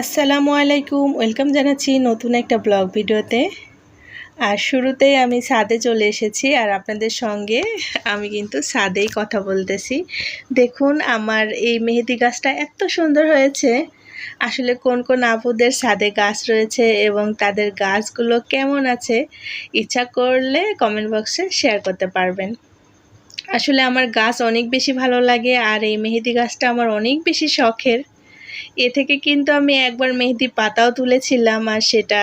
আসসালামু আলাইকুম, ওয়েলকাম জানাচ্ছি নতুন একটা ব্লগ ভিডিওতে। আর শুরুতেই আমি ছাদে চলে এসেছি আর আপনাদের সঙ্গে আমি কিন্তু ছাদেই কথা বলতেছি। দেখুন, আমার এই মেহেদি গাছটা এত সুন্দর হয়েছে। আসলে কোন কোন আপুদের ছাদে গাছ রয়েছে এবং তাদের গাছগুলো কেমন আছে, ইচ্ছা করলে কমেন্ট বক্সে শেয়ার করতে পারবেন। আসলে আমার গাছ অনেক বেশি ভালো লাগে আর এই মেহেদি গাছটা আমার অনেক বেশি শখের। এ থেকে কিন্তু আমি একবার মেহেদি পাতাও তুলেছিলাম আর সেটা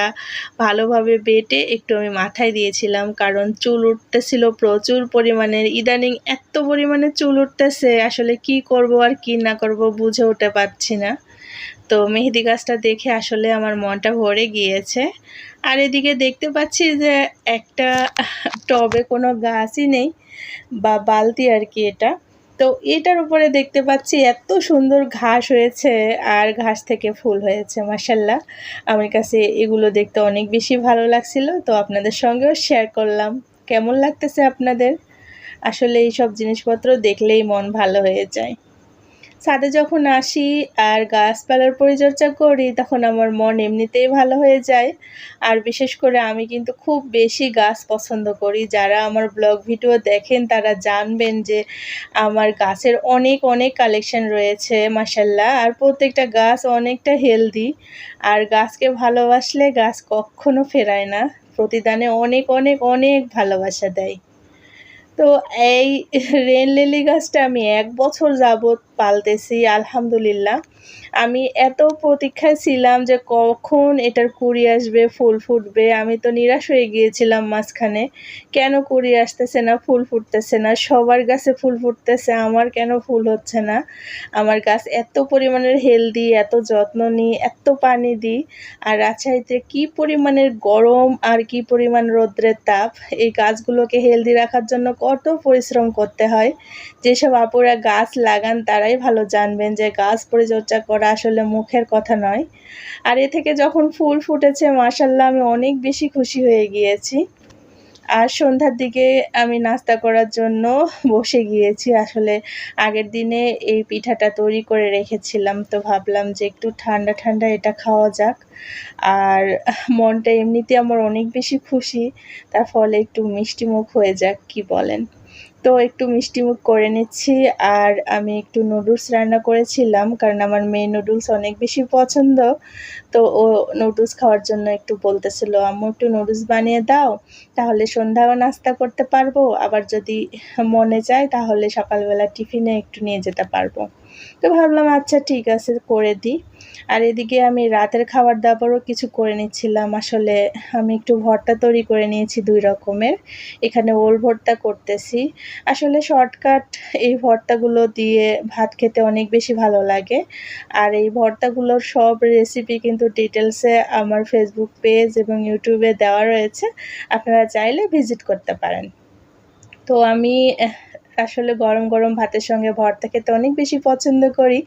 ভালোভাবে বেটে একটু আমি মাথায় দিয়েছিলাম কারণ চুল উঠতেছিল প্রচুর পরিমাণের। ইদানিং এত পরিমাণে চুল উঠতেছে, আসলে কি করব আর কি না করব বুঝে উঠতে পারছি না। তো মেহেদি গাছটা দেখে আসলে আমার মনটা ভরে গিয়েছে। আর এদিকে দেখতে পাচ্ছি যে একটা টবে কোনো গাছই নেই, বা বালতি আর কি এটা। তো এটার উপরে দেখতে পাচ্ছি এত সুন্দর ঘাস হয়েছে আর ঘাস থেকে ফুল হয়েছে মাসাল্লাহ আমার কাছে এগুলো দেখতে অনেক বেশি ভালো লাগছিল, তো আপনাদের সঙ্গেও শেয়ার করলাম। কেমন লাগতেছে আপনাদের? আসলে এই সব জিনিসপত্র দেখলেই মন ভালো হয়ে যায়। ছাদে যখন আসি আর গাছপালার পরিচর্যা করি, তখন আমার মন এমনিতেই ভালো হয়ে যায়। আর বিশেষ করে আমি কিন্তু খুব বেশি গাছ পছন্দ করি। যারা আমার ব্লগ ভিডিও দেখেন, তারা জানবেন যে আমার গাছের অনেক অনেক কালেকশন রয়েছে মাসাল্লাহ আর প্রত্যেকটা গাছ অনেকটা হেলদি আর গাছকে ভালোবাসলে গাছ কখনো ফেরায় না। প্রতিদানে অনেক অনেক অনেক ভালোবাসা দেয়। তো এই রেন লিলি গাছটা আমি এক বছর যাবৎ পালতেছি, আলহামদুলিল্লাহ। আমি এত প্রতীক্ষায় ছিলাম যে কখন এটার কুড়ি আসবে, ফুল ফুটবে। আমি তো নিরাশ হয়ে গিয়েছিলাম মাঝখানে। কেন কুড়ি আসতেছে না, ফুল ফুটতেছে না? সবার গাছে ফুল ফুটতেছে, আমার কেন ফুল হচ্ছে না? আমার গাছ এত পরিমাণের হেলদি এত যত্ন নিই, এত পানি দিই। আর রাজশাহীতে কি পরিমাণের গরম আর কি পরিমাণ রৌদ্রের তাপ, এই গাছগুলোকে হেলদি রাখার জন্য কত পরিশ্রম করতে হয়? যেসব আপুরা গাছ লাগান তারাই ভালো জানবেন যে গাছ পরিচর্যা করা আসলে মুখের কথা নয়। আর এ থেকে যখন ফুল ফুটেছে মাসাল্লাহ আমি অনেক বেশি খুশি হয়ে গিয়েছি। আর সন্ধ্যার দিকে আমি নাস্তা করার জন্য বসে গিয়েছি। আসলে আগের দিনে এই পিঠাটা তৈরি করে রেখেছিলাম, তো ভাবলাম যে একটু ঠান্ডা ঠান্ডা এটা খাওয়া যাক। আর মনটা এমনিতে আমার অনেক বেশি খুশি, তার ফলে একটু মিষ্টি মুখ হয়ে যাক, কি বলেন? তো একটু মিষ্টিমুখ করে নিচ্ছি আর আমি একটু নুডলস রান্না করেছিলাম কারণ আমার মেয়ে নুডলস অনেক বেশি পছন্দ। তো ও নুডলস খাওয়ার জন্য একটু বলতেছিল, আম্মু, একটু নুডলস বানিয়ে দাও, তাহলে সন্ধ্যাও নাস্তা করতে পারব। আবার যদি মনে চায় তাহলে সকালবেলা টিফিনে একটু নিয়ে যেতে পারব। তো ভাবলাম আচ্ছা ঠিক আছে, করে দিই। আর এদিকে আমি রাতের খাবার দাবারও কিছু করে নিচ্ছিলাম। আসলে আমি একটু ভর্তা তৈরি করে নিয়েছি দুই রকমের। এখানে ওল ভর্তা করতেছি। আসলে শর্টকাট এই ভর্তাগুলো দিয়ে ভাত খেতে অনেক বেশি ভালো লাগে। আর এই ভর্তাগুলোর সব রেসিপি কিন্তু ডিটেলসে আমার ফেসবুক পেজ এবং ইউটিউবে দেওয়া রয়েছে। আপনারা চাইলে ভিজিট করতে পারেন। তো আমি আসলে গরম গরম ভাতের সঙ্গে ভর্তা খেতে অনেক বেশি পছন্দ করি।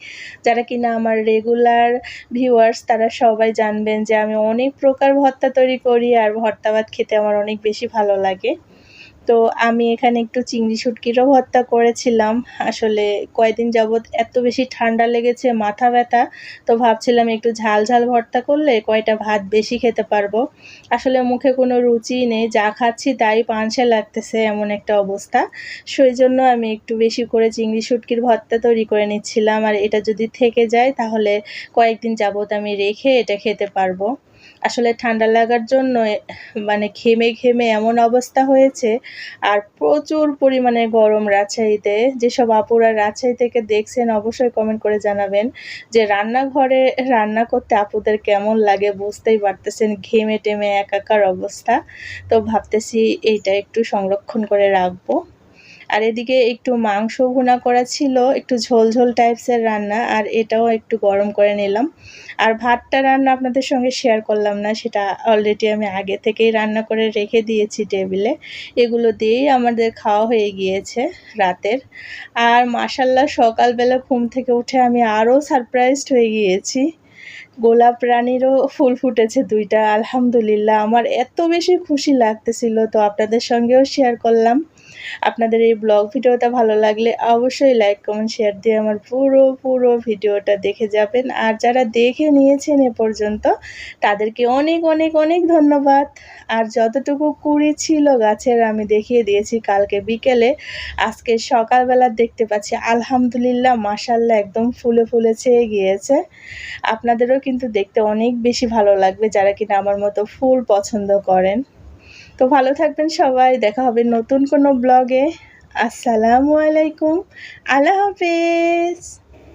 যারা কিনা আমার রেগুলার ভিউয়ার্স তারা সবাই জানবেন যে আমি অনেক প্রকার ভর্তা তৈরি করি আর ভর্তা ভাত খেতে আমার অনেক বেশি ভালো লাগে। তো আমি এখানে একটু চিংড়ি শুটকিরও ভর্তা করেছিলাম। আসলে কয়েকদিন যাবৎ এত বেশি ঠান্ডা লেগেছে, মাথা ব্যথা। তো ভাবছিলাম একটু ঝাল ঝাল ভর্তা করলে কয়টা ভাত বেশি খেতে পারব। আসলে মুখে কোনো রুচি নেই, যা খাচ্ছি তাই পাঁচে লাগতেছে এমন একটা অবস্থা। সেই জন্য আমি একটু বেশি করে চিংড়ি শুটকির ভর্তা তৈরি করে নিচ্ছিলাম। আর এটা যদি থেকে যায়, তাহলে কয়েকদিন যাবৎ আমি রেখে এটা খেতে পারব। আসলে ঠান্ডা লাগার জন্য মানে ঘেমে ঘেমে এমন অবস্থা হয়েছে, আর প্রচুর পরিমাণে গরম রাজশাহীতে। যেসব আপুরা রাজশাহী থেকে দেখছেন, অবশ্যই কমেন্ট করে জানাবেন যে রান্নাঘরে রান্না করতে আপুদের কেমন লাগে, বুঝতেই পারতেছেন ঘেমে টেমে একাকার অবস্থা। তো ভাবতেছি এইটা একটু সংরক্ষণ করে রাখব। আর এদিকে একটু মাংস ভুনা করা ছিল, একটু ঝোল ঝোল টাইপসের রান্না, আর এটাও একটু গরম করে নিলাম। আর ভাতটা রান্না আপনাদের সঙ্গে শেয়ার করলাম না, সেটা অলরেডি আমি আগে থেকেই রান্না করে রেখে দিয়েছি টেবিলে এগুলো দিয়েই আমাদের খাওয়া হয়ে গিয়েছে রাতের। আর মাসাল্লাহ সকালবেলা ঘুম থেকে উঠে আমি আরও সারপ্রাইজড হয়ে গিয়েছি। গোলাপ রানীরও ফুল ফুটেছে দুইটা, আলহামদুলিল্লাহ। আমার এত বেশি খুশি লাগতেছিল, তো আপনাদের সঙ্গেও শেয়ার করলাম। আপনাদের এই ব্লগ ভিডিওটা ভালো লাগলে অবশ্যই লাইক কমেন্ট শেয়ার দিয়ে আমার পুরো পুরো ভিডিওটা দেখে যাবেন। আর যারা দেখে নিয়েছেন এ পর্যন্ত, তাদেরকে অনেক অনেক অনেক ধন্যবাদ। আর যতটুকু কুড়ি ছিল গাছের, আমি দেখিয়ে দিয়েছি কালকে বিকেলে। আজকে সকালবেলা দেখতে পাচ্ছি, আলহামদুলিল্লাহ মাসাল্লাহ একদম ফুলে ফুলে ছেয়ে গিয়েছে। আপনাদেরও কিন্তু দেখতে অনেক বেশি ভালো লাগবে, যারা কিনা আমার মতো ফুল পছন্দ করেন। তো ভালো থাকবেন সবাই দেখা হবে নতুন কোনো ব্লগে আসসালামু আলাইকুম। আল্লাহ হাফেজ।